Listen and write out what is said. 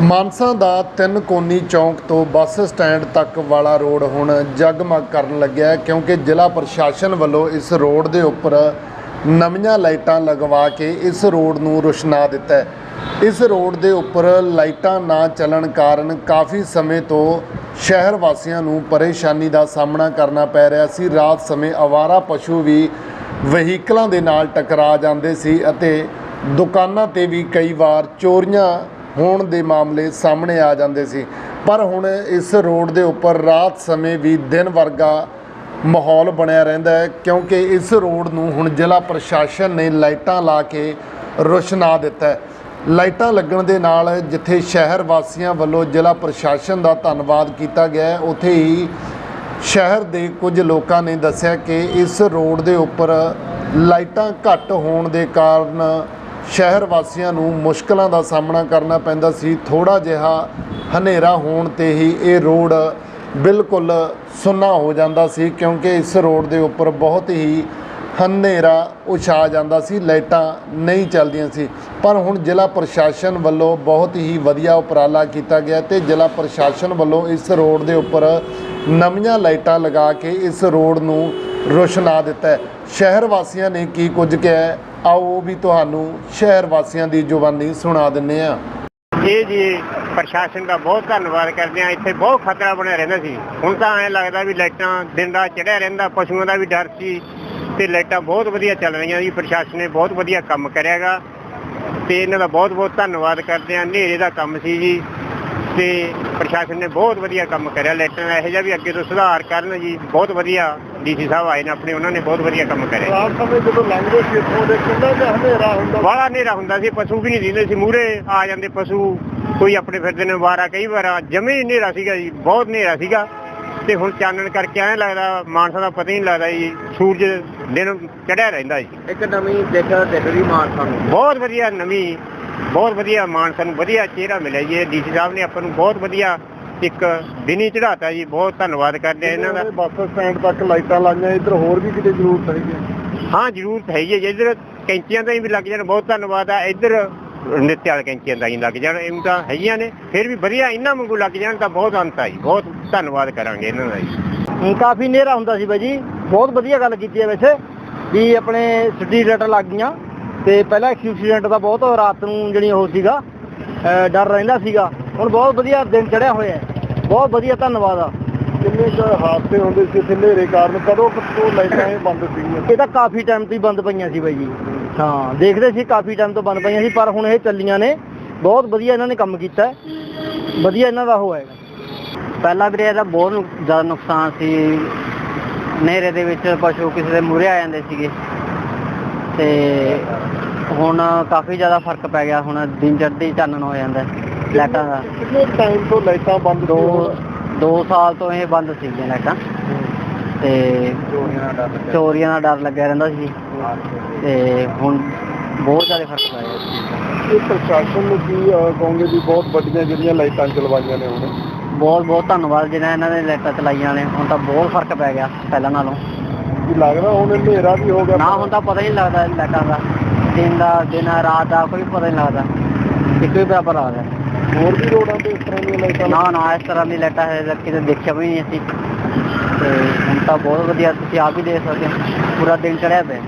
ਮਾਨਸਾ ਦਾ ਤਿੰਨ ਕੋਨੀ ਚੌਂਕ ਤੋਂ bus stand ਤੱਕ ਵਾਲਾ ਰੋਡ ਹੁਣ ਜਗਮਗ ਕਰਨ ਲੱਗਿਆ ਕਿਉਂਕਿ ਜ਼ਿਲ੍ਹਾ ਪ੍ਰਸ਼ਾਸਨ ਵੱਲੋਂ ਇਸ ਰੋਡ ਦੇ ਉੱਪਰ ਨਵੀਆਂ ਲਾਈਟਾਂ ਲਗਵਾ ਕੇ ਇਸ ਰੋਡ ਨੂੰ ਰੁਸ਼ਨਾ ਦਿੱਤਾ ਇਸ ਰੋਡ ਦੇ ਉੱਪਰ ਲਾਈਟਾਂ ਨਾ ਚੱਲਣ ਕਾਰਨ ਕਾਫੀ ਸਮੇਂ ਤੋਂ ਸ਼ਹਿਰ ਵਾਸੀਆਂ ਨੂੰ ਪਰੇਸ਼ਾਨੀ ਦਾ ਸਾਹਮਣਾ ਕਰਨਾ ਪੈ ਰਿਹਾ ਸੀ। ਰਾਤ ਸਮੇਂ ਆਵਾਰਾ ਪਸ਼ੂ ਵੀ ਵਹੀਕਲਾਂ ਦੇ ਨਾਲ ਟਕਰਾ ਜਾਂਦੇ ਸੀ ਅਤੇ ਦੁਕਾਨਾਂ ਤੇ ਵੀ ਕਈ ਵਾਰ ਚੋਰੀਆਂ ਹੋਣ ਦੇ ਮਾਮਲੇ ਸਾਹਮਣੇ ਆ ਜਾਂਦੇ ਸੀ। ਪਰ ਹੁਣ ਇਸ ਰੋਡ ਦੇ ਉੱਪਰ ਰਾਤ ਸਮੇਂ ਵੀ ਦਿਨ ਵਰਗਾ ਮਾਹੌਲ ਬਣਿਆ ਰਹਿੰਦਾ ਹੈ, ਕਿਉਂਕਿ ਇਸ ਰੋਡ ਨੂੰ ਹੁਣ ਜ਼ਿਲ੍ਹਾ ਪ੍ਰਸ਼ਾਸਨ ਨੇ ਲਾਈਟਾਂ ਲਾ ਕੇ ਰੋਸ਼ਨਾ ਦਿੱਤਾ ਹੈ। ਲਾਈਟਾਂ ਲੱਗਣ ਦੇ ਨਾਲ ਜਿੱਥੇ ਸ਼ਹਿਰ ਵਾਸੀਆਂ ਵੱਲੋਂ ਜ਼ਿਲ੍ਹਾ ਪ੍ਰਸ਼ਾਸਨ ਦਾ ਧੰਨਵਾਦ ਕੀਤਾ ਗਿਆ ਉੱਥੇ ਹੀ ਸ਼ਹਿਰ ਦੇ ਕੁਝ ਲੋਕਾਂ ਨੇ ਦੱਸਿਆ ਕਿ ਇਸ ਰੋਡ ਦੇ ਉੱਪਰ ਲਾਈਟਾਂ ਘੱਟ ਹੋਣ ਦੇ ਕਾਰਨ ਸ਼ਹਿਰ ਵਾਸੀਆਂ ਨੂੰ ਮੁਸ਼ਕਲਾਂ ਦਾ ਸਾਹਮਣਾ ਕਰਨਾ ਪੈਂਦਾ ਸੀ। ਥੋੜਾ ਜਿਹਾ ਹਨੇਰਾ ਹੋਣ ਤੇ ਹੀ ਇਹ ਰੋਡ ਬਿਲਕੁਲ ਸੁੰਨਾ ਹੋ ਜਾਂਦਾ ਸੀ ਕਿਉਂਕਿ ਇਸ ਰੋਡ ਦੇ ਉੱਪਰ ਬਹੁਤ ਹੀ ਹਨੇਰਾ ਉਛਾ ਜਾਂਦਾ ਸੀ, ਲਾਈਟਾਂ ਨਹੀਂ ਚੱਲਦੀਆਂ ਸੀ। ਪਰ ਹੁਣ ਜ਼ਿਲ੍ਹਾ ਪ੍ਰਸ਼ਾਸਨ ਵੱਲੋਂ ਬਹੁਤ ਹੀ ਵਧੀਆ ਉਪਰਾਲਾ ਕੀਤਾ ਗਿਆ ਤੇ ਜ਼ਿਲ੍ਹਾ ਪ੍ਰਸ਼ਾਸਨ ਵੱਲੋਂ ਇਸ ਰੋਡ ਦੇ ਉੱਪਰ ਨਵੀਆਂ ਲਾਈਟਾਂ ਲਗਾ ਕੇ ਇਸ ਰੋਡ ਨੂੰ ਰੋਸ਼ਨਾ ਦਿੱਤਾ ਹੈ। ਸ਼ਹਿਰ ਵਾਸੀਆਂ ਨੇ ਕੀ ਕੁਝ ਕਿਹਾ ਆਓ ਉਹ ਵੀ ਤੁਹਾਨੂੰ ਸ਼ਹਿਰ ਵਾਸੀਆਂ ਦੀ ਜ਼ੁਬਾਨੀ ਸੁਣਾ ਦਿੰਨੇ ਆ। ਇਹ ਜੀ, ਪ੍ਰਸ਼ਾਸਨ ਦਾ ਬਹੁਤ ਧੰਨਵਾਦ ਕਰਦੇ ਆ ਇੱਥੇ ਬਹੁਤ ਖਤਰਾ ਬਣਿਆ ਰਹਿੰਦਾ ਸੀ। ਹੁਣ ਤਾਂ ਐਂ ਲੱਗਦਾ ਵੀ ਲਾਈਟਾਂ ਦਿਨ ਰਾਤ ਚੜਿਆ ਰਹਿੰਦਾ, ਪਸ਼ੂਆਂ ਦਾ ਵੀ ਡਰ ਸੀ ਤੇ ਲਾਈਟਾਂ ਬਹੁਤ ਵਧੀਆ ਚੱਲ ਰਹੀਆਂ ਜੀ। ਪ੍ਰਸ਼ਾਸਨ ਨੇ ਬਹੁਤ ਵਧੀਆ ਕੰਮ ਕਰਿਆਗਾ ਤੇ ਇਹਨਾਂ ਦਾ ਬਹੁਤ ਬਹੁਤ ਧੰਨਵਾਦ ਕਰਦੇ ਆ ਹਨੇਰੇ ਦਾ ਕੰਮ ਸੀ ਜੀ। ਤੇ ਪ੍ਰਸ਼ਾਸਨ ਨੇ ਬਹੁਤ ਵਧੀਆ ਕੰਮ ਕਰਿਆ। ਲਾਈਟਾਂ ਦਾ ਇਹੋ ਜਿਹਾ ਵੀ ਅੱਗੇ ਤੋਂ ਸੁਧਾਰ ਕਰਨ ਜੀ ਬਹੁਤ ਵਧੀਆ ਡੀਸੀ ਸਾਹਿਬ ਆਏ ਨੇ ਆਪਣੇ ਉਹਨਾਂ ਨੇ ਬਹੁਤ ਵਧੀਆ ਕੰਮ ਕਰਿਆ। ਰਾਤ ਸਮੇਂ ਜਦੋਂ ਲੰਘਦੇ ਸੀ ਇੱਥੋਂ ਦੇ ਕਿੰਨਾ ਜਿਹਾ ਹਨੇਰਾ ਹੁੰਦਾ ਬੜਾ ਹਨੇਰਾ ਹੁੰਦਾ ਸੀ ਪਸ਼ੂ ਵੀ ਨਹੀਂ ਦਿੰਦੇ ਸੀ ਮੂਰੇ ਆ ਜਾਂਦੇ ਪਸ਼ੂ ਕੋਈ ਆਪਣੇ ਫਿਰਦੇ ਨੇ ਵਾਰਾ ਕਈ ਵਾਰ ਜਮੇ ਹੀ ਹਨੇਰਾ ਸੀਗਾ ਜੀ ਬਹੁਤ ਹਨੇਰਾ ਸੀਗਾ। ਤੇ ਹੁਣ ਚਾਨਣ ਕਰਕੇ ਐਂ ਲੱਗਦਾ ਮਾਨਸਾ ਦਾ ਪਤਾ ਹੀ ਨਹੀਂ ਲੱਗਦਾ ਜੀ ਸੂਰਜ ਦਿਨ ਚੜਿਆ ਰਹਿੰਦਾ ਜੀ। ਇੱਕ ਨਵੀਂ ਦੇਖਿਆ ਦੇਖੜੀ ਮਾਰ ਸਾਨੂੰ। ਬਹੁਤ ਵਧੀਆ ਨਵੀਂ ਬਹੁਤ ਵਧੀਆ ਮਾਨਸਾ ਨੂੰ ਵਧੀਆ ਚਿਹਰਾ ਮਿਲਿਆ ਜੀ। ਡੀਸੀ ਸਾਹਿਬ ਨੇ ਆਪਾਂ ਨੂੰ ਬਹੁਤ ਵਧੀਆ ਇੱਕ ਦਿਨੀ ਚੜਾਤਾ ਜੀ। ਬਹੁਤ ਧੰਨਵਾਦ ਕਰਦੇ ਆ ਇਹਨਾਂ ਦਾ। ਬੱਸ ਸਟੈਂਡ ਤੱਕ ਲਾਈਟਾਂ ਲਾਈਆਂ ਇੱਧਰ ਹੋਰ ਵੀ ਕਿਤੇ ਜ਼ਰੂਰਤ ਹੈਗੀ ਹੈ ਹਾਂ ਜ਼ਰੂਰਤ ਹੈ ਹੀ ਜੀ। ਇੱਧਰ ਕੈਂਚੀਆਂ ਦਾ ਵੀ ਲੱਗ ਜਾਣ ਬਹੁਤ ਧੰਨਵਾਦ ਆ। ਇੱਧਰ ਨਿੱਤਿਆ ਵਾਲੇ ਕੈਂਚੀਆਂ ਦਾ ਹੀ ਲੱਗ ਜਾਣ ਇਹ ਤਾਂ ਹੈਗੀਆਂ ਨੇ। ਫਿਰ ਵੀ ਵਧੀਆ ਇਹਨਾਂ ਵਾਂਗੂ ਲੱਗ ਜਾਣ ਤਾਂ ਬਹੁਤ ਅੰਤ ਆ ਜੀ। ਬਹੁਤ ਧੰਨਵਾਦ ਕਰਾਂਗੇ ਇਹਨਾਂ ਦਾ ਜੀ। ਕਾਫੀ ਹਨੇਰਾ ਹੁੰਦਾ ਸੀ ਬਾਈ ਜੀ। ਬਹੁਤ ਵਧੀਆ ਗੱਲ ਕੀਤੀ ਹੈ ਵੈਸੇ ਵੀ ਆਪਣੇ ਸਿੱਧੀ ਰੇਟ ਲੱਗ ਗਈਆਂ। ਤੇ ਪਹਿਲਾਂ ਐਕਸੀਡੈਂਟ ਦਾ ਬਹੁਤ ਰਾਤ ਨੂੰ ਜਿਹੜੀ ਉਹ ਸੀਗਾ ਡਰ ਰਹਿੰਦਾ ਸੀਗਾ। ਹੁਣ ਬਹੁਤ ਵਧੀਆ ਦਿਨ ਚੜਿਆ ਹੋਇਆ ਹੈ। ਬਹੁਤ ਵਧੀਆ ਧੰਨਵਾਦ ਆ। ਕਿੰਨੇ ਕੁ ਹਾਦਸੇ ਹੁੰਦੇ ਸੀ ਇੱਥੇ ਹਨੇਰੇ ਕਾਰਨ? ਕਦੋਂ ਕਦੋਂ ਲਾਈਟਾਂ ਇਹ ਬੰਦ ਸੀਗੀਆਂ? ਇਹ ਤਾਂ ਕਾਫੀ ਟਾਈਮ ਤੋਂ ਹੀ ਬੰਦ ਪਈਆਂ ਸੀ ਬਾਈ ਜੀ। ਹਾਂ ਦੇਖਦੇ ਸੀ ਕਾਫੀ ਟਾਈਮ ਤੋਂ ਬੰਦ ਪਈਆਂ ਸੀ ਪਰ ਹੁਣ ਇਹ ਚੱਲੀਆਂ ਨੇ। ਬਹੁਤ ਵਧੀਆ ਇਹਨਾਂ ਨੇ ਕੰਮ ਕੀਤਾ ਹੈ। ਵਧੀਆ ਇਹਨਾਂ ਦਾ ਉਹ ਹੈਗਾ। ਪਹਿਲਾਂ ਵੀਰੇ ਇਹਦਾ ਬਹੁਤ ਜ਼ਿਆਦਾ ਨੁਕਸਾਨ ਸੀ। ਨੇਰੇ ਦੇ ਵਿੱਚ ਪਸ਼ੂ ਕਿਸੇ ਦੇ ਮੂਹਰੇ ਆ ਜਾਂਦੇ ਸੀਗੇ। ਤੇ ਹੁਣ ਕਾਫੀ ਜ਼ਿਆਦਾ ਫ਼ਰਕ ਪੈ ਗਿਆ ਹੁਣ ਦਿਨ ਚੜ੍ਹਦੀ ਚਾਨਣ ਹੋ ਜਾਂਦਾ ਹੈ ਲਾਈਟਾਂ ਦਾ। ਕਿੰਨੇ ਟਾਈਮ ਤੋਂ ਲਾਈਟਾਂ ਬੰਦ ਦੋ ਸਾਲ ਤੋਂ ਇਹ ਬੰਦ ਸੀਗੀਆਂ ਲਾਈਟਾਂ। ਤੇ ਚੋਰੀਆਂ ਦਾ ਡਰ ਲੱਗਿਆ। ਰਹਿੰਦਾ ਸੀ। ਤੇ ਹੁਣ ਬਹੁਤ ਜ਼ਿਆਦਾ ਫ਼ਰਕ ਪੈ ਗਿਆ। ਇਹ ਪ੍ਰਸ਼ਾਸਨ ਨੂੰ ਕੀ ਅਹ, ਕਹੋਗੇ ਵੀ ਬਹੁਤ ਵੱਡੀਆਂ ਜਿਹੜੀਆਂ ਲਾਈਟਾਂ ਚਲਵਾਈਆਂ ਨੇ ਹੁਣ? ਬਹੁਤ ਬਹੁਤ ਧੰਨਵਾਦ ਜਿਹਨਾਂ ਇਹਨਾਂ ਨੇ ਲਾਈਟਾਂ ਚਲਾਈਆਂ ਨੇ। ਹੁਣ ਤਾਂ ਬਹੁਤ ਫ਼ਰਕ ਪੈ ਗਿਆ ਪਹਿਲਾਂ ਨਾਲੋਂ। ਕੀ ਲੱਗਦਾ ਹੁਣ ਹਨੇਰਾ ਵੀ ਹੋ ਗਿਆ? ਨਾ ਹੁਣ ਤਾਂ ਪਤਾ ਹੀ ਨਹੀਂ ਲੱਗਦਾ ਲਾਈਟਾਂ ਦਾ। ਦਿਨ ਦਾ ਦਿਨ ਰਾਤ ਦਾ ਕੋਈ ਪਤਾ ਨਹੀਂ ਲੱਗਦਾ। ਇੱਕ ਵੀ ਬਰਾਬਰ ਆ ਰਿਹਾ ਹੋਰ ਵੀ ਰੋਡਾਂ ਤੇ ਇਸ ਤਰ੍ਹਾਂ ਦੀਆਂ ਲਾਈਟਾਂ ਨਾ ਨਾ ਇਸ ਤਰ੍ਹਾਂ ਦੀ ਲਾਈਟਾਂ ਹੈ ਕਿਤੇ ਦੇਖਿਆ ਵੀ ਨਹੀਂ ਅਸੀਂ। ਤੇ ਹੁਣ ਤਾਂ ਬਹੁਤ ਵਧੀਆ ਤੁਸੀਂ ਆਪ ਹੀ ਦੇਖ ਸਕਦੇ ਹੋ। ਪੂਰਾ ਦਿਨ ਚੜਿਆ ਪਿਆ।